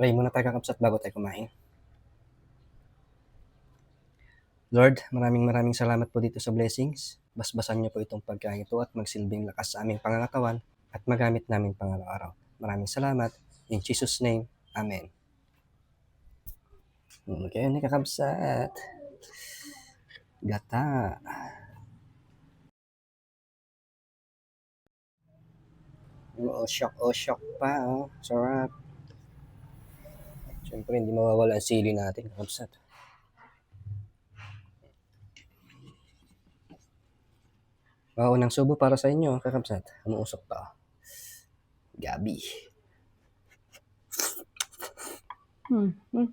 Pray muna tayo kakabsat bago tayo kumain. Lord, maraming maraming salamat po dito sa blessings. Basbasan niyo po itong pagkain ito at magsilbing lakas sa aming pangangatawan at magamit namin pang araw-araw. Maraming salamat. In Jesus' name, Amen. Okay, ni kakabsat. Gata. Oo, shock, oh, shock pa, oh. Sarap. Siyempre, hindi mawawala ang sili natin, kakabsat. Maunang subo para sa inyo, kakabsat. Umuusok pa. Gabi. Hmm. hmm.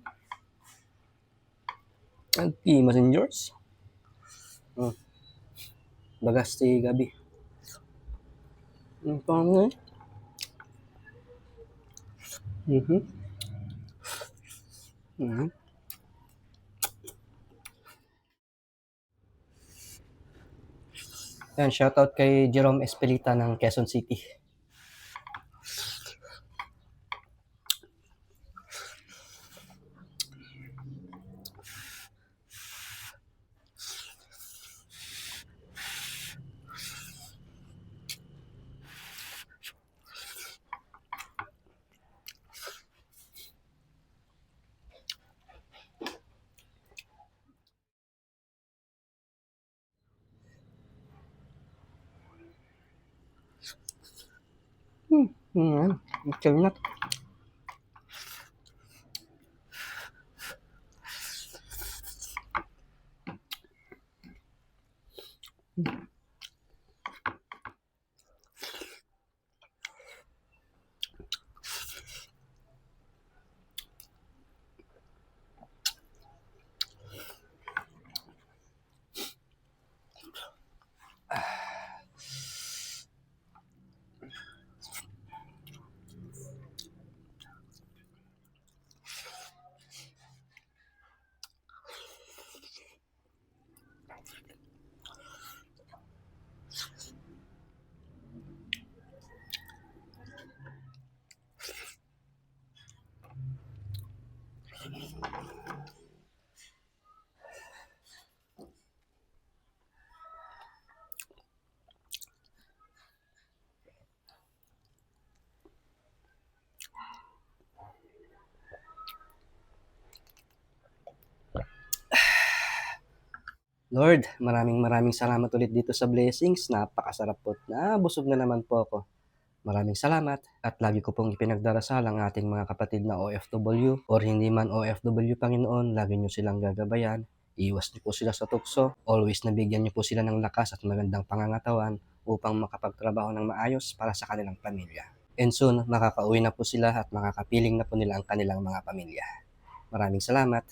Ang pimas in yours. Oh. Bagas ti gabi. Ang pangay. Mhm. Mhm. Yan, shoutout kay Jerome Espelita ng Quezon City. Hmm. Yan. Lord, maraming maraming salamat ulit dito sa blessings. Napakasarap po. Nabusog na naman po ako. Maraming salamat at lagi ko pong ipinagdarasal ang ating mga kapatid na OFW or hindi man OFW Panginoon, lagi nyo silang gagabayan. Iwas niyo po sila sa tukso. Always nabigyan niyo po sila ng lakas at magandang pangangatawan upang makapagtrabaho ng maayos para sa kanilang pamilya. And soon, makakauwi na po sila at makakapiling na po nila ang kanilang mga pamilya. Maraming salamat.